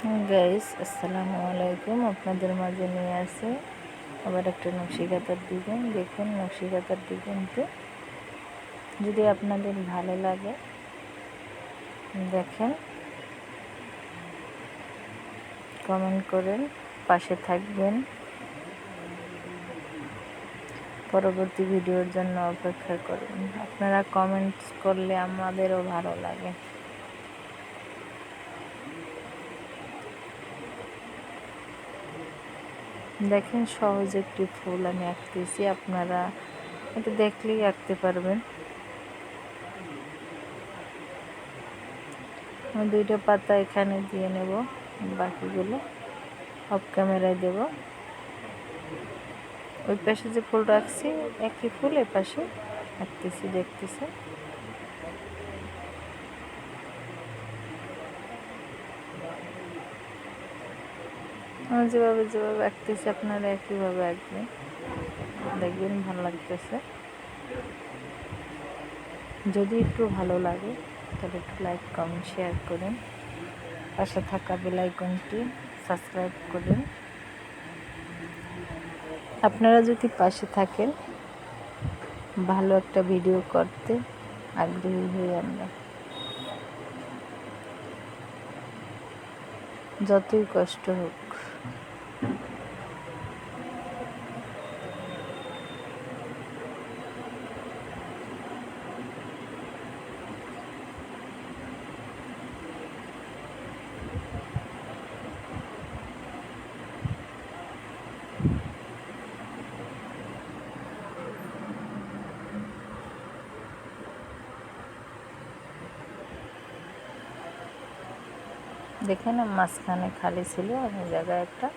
Guys আসসালামু আলাইকুম। আপনাদের মাঝে নিয়ে আসে আবার একটা নকশিকাতার ডিজাইন দেখুন নকশিকাতার ডিজাইনটি যদি আপনাদের ভালো লাগে, দেখেন। কমেন্ট করেন, পাশে থাকবেন। পরবর্তী ভিডিওর জন্য অপেক্ষা করুন। আপনারা কমেন্টস করলে আমাদেরও ভালো লাগে। দেখেন সহজ একটি ফুল আমি আঁকতেছি, আপনারা এটা দেখলেই আঁকতে পারবেন। আমি দুইটা পাতা এখানে দিয়ে নেব, বাকিগুলো অফ ক্যামেরায় দেব। ওই পাশে যে ফুল রাখছি একই ফুল এ পাশে আঁকতেছি, দেখতেছি। যেভাবে যেভাবে আঁকতেছি, আপনারা একইভাবে আঁকবেন। দেখবেন ভালো লাগতেছে। যদি একটু ভালো লাগে, তাহলে একটু লাইক কমেন্ট শেয়ার করুন। পাশে থাকা বেলাইকনটি সাবস্ক্রাইব করুন। আপনারা যদি পাশে থাকেন, ভালো একটা ভিডিও করতে আগ্রহী হই আমরা। যতই কষ্ট হোক। দেখে না, মাঝখানে খালি ছিল আমি জায়গায় একটা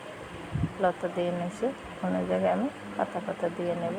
লতা দিয়ে নিয়েছি অন্য জায়গায় আমি পাতা পাতা দিয়ে নেব।